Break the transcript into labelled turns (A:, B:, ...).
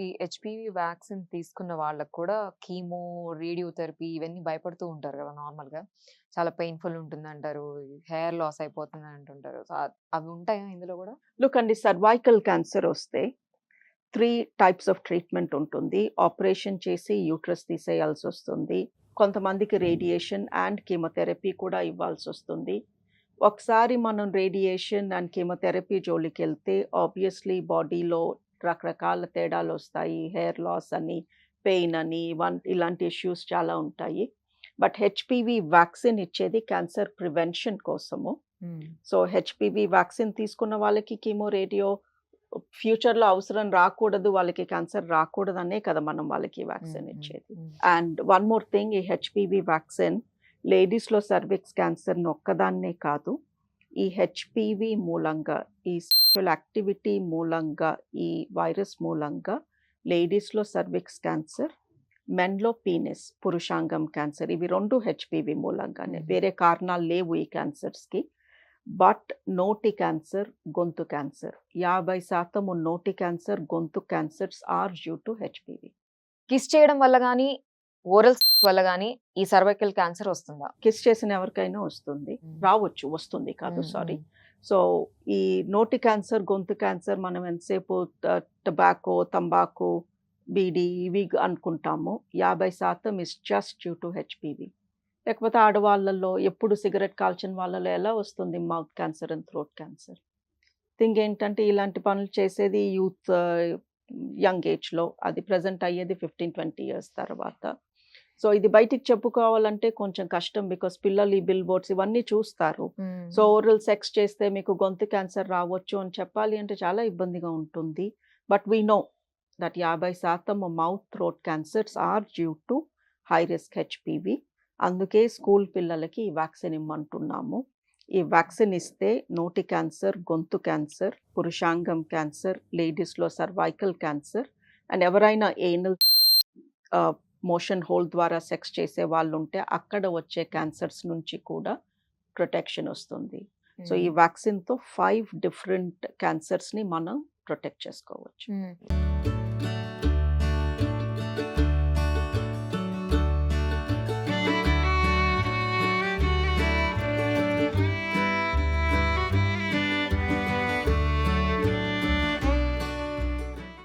A: ఈ HPV vaccine తీసుకున్న వాళ్ళకి కూడా కీమో, రేడియోథెరపీ ఇవన్నీ భయపడుతూ ఉంటారు కదా! నార్మల్‌గా. చాలా పెయిన్‌ఫుల్ ఉంటుందంటారు. హెయిర్ లాస్ అయిపోతుంది అంటుంటారు. అవి ఉంటాయా ఇందులో కూడా
B: లుక్ అండి సర్వైకల్ క్యాన్సర్ వస్తే త్రీ టైప్స్ ఆఫ్ ట్రీట్మెంట్ ఉంటుంది. ఆపరేషన్ చేసి యూట్రస్ తీసేయాల్సొస్తుంది. కొంతమందికి రేడియేషన్ అండ్ కీమోథెరపీ కూడా ఇవ్వాల్సి వస్తుంది ఒకసారి మనం రేడియేషన్ అండ్ కీమోథెరపీ జోలికెళ్తే ఆబ్వియస్‌లీ బాడీలో రకరకాల తేడాలొస్తాయి. హెయిర్ లాస్ అని, పెయిన్ అని వన్ ఇలాంటి ఇష్యూస్ చాలా ఉంటాయి. బట్ హెచ్‌పివి వ్యాక్సిన్ ఇచ్చేది క్యాన్సర్ ప్రివెన్షన్ కోసము. సో, హెచ్‌పివి వ్యాక్సిన్ తీసుకున్న వాళ్ళకి కీమో, రేడియో ఫ్యూచర్‌లో అవసరం రాకూడదు, వాళ్ళకి క్యాన్సర్ రాకూడదనే కదా మనం వాళ్ళకి. వ్యాక్సిన్. ఇచ్చేది. అండ్ వన్ మోర్ థింగ్ ఈ హెచ్‌పివి వ్యాక్సిన్ లేడీస్‌లో సర్విక్స్ క్యాన్సర్‌ని ఒక్కదాన్నే కాదు, ఈ హెచ్‌పివి మూలంగా, ఈ సెక్షువల్ యాక్టివిటీ మూలంగా, ఈ వైరస్ మూలంగా లేడీస్‌లో సర్విక్స్ క్యాన్సర్, మెన్‌లో పీనిస్ పురుషాంగం క్యాన్సర్ ఇవి 2 హెచ్‌పివి మూలంగానే. వేరే కారణాలు లేవు ఈ క్యాన్సర్స్‌కి. బట్ నోటి క్యాన్సర్, గొంతు క్యాన్సర్ 50% నోటి క్యాన్సర్, గొంతు cancers are due to HPV.
A: Kiss చేయడం వల్ల గాని, ఓరల్ సెక్స్ వల్ల గాని ఈ సర్వైకల్ క్యాన్సర్ వస్తుందా?
B: కిస్ చేసిన ఎవరికైనా వస్తుంది. రావచ్చు, వస్తుంది కాదు. సారీ. సో, ఈ నోటి క్యాన్సర్, గొంతు క్యాన్సర్ మనం ఎంతసేపు టొబాకో, తంబాకు, బీడీ ఇవి అనుకుంటాము. 50% is just due to HPV. లేకపోతే ఆడవాళ్ళలో ఎప్పుడు సిగరెట్ కాల్చని వాళ్ళలో ఎలా వస్తుంది mouth cancer and throat cancer? Thing ఏంటంటే ఇలాంటి పనులు చేసేది యూత్ యంగ్ ఏజ్‌లో. అది ప్రెజెంట్ అయ్యేది 15, 20 ఇయర్స్ తర్వాత. సో, ఇది బయటికి చెప్పుకోవాలంటే కొంచెం కష్టం. బికాజ్ పిల్లలు ఈ బిల్ బోర్డ్స్ ఇవన్నీ చూస్తారు. సో. ఓరల్ సెక్స్ చేస్తే మీకు గొంతు క్యాన్సర్ రావచ్చు అని చెప్పాలి అంటే చాలా ఇబ్బందిగా ఉంటుంది. But we know that 50% mouth, throat cancers are due to high risk HPV. అందుకే స్కూల్ పిల్లలకి ఈ వ్యాక్సిన్ ఇమ్మంటున్నాము. ఈ వ్యాక్సిన్ ఇస్తే నోటి క్యాన్సర్, గొంతు క్యాన్సర్, పురుషాంగం క్యాన్సర్, లేడీస్‌లో సర్వైకల్ క్యాన్సర్ అండ్ ఎవరైనా ఏనల్ మోషన్ హోల్ ద్వారా సెక్స్ చేసే వాళ్ళుంటే అక్కడ వచ్చే క్యాన్సర్స్ నుంచి కూడా ప్రొటెక్షన్ వస్తుంది. సో, ఈ. వ్యాక్సిన్‌తో 5 డిఫరెంట్ క్యాన్సర్స్‌ని మనం ప్రొటెక్ట్ చేసుకోవచ్చు.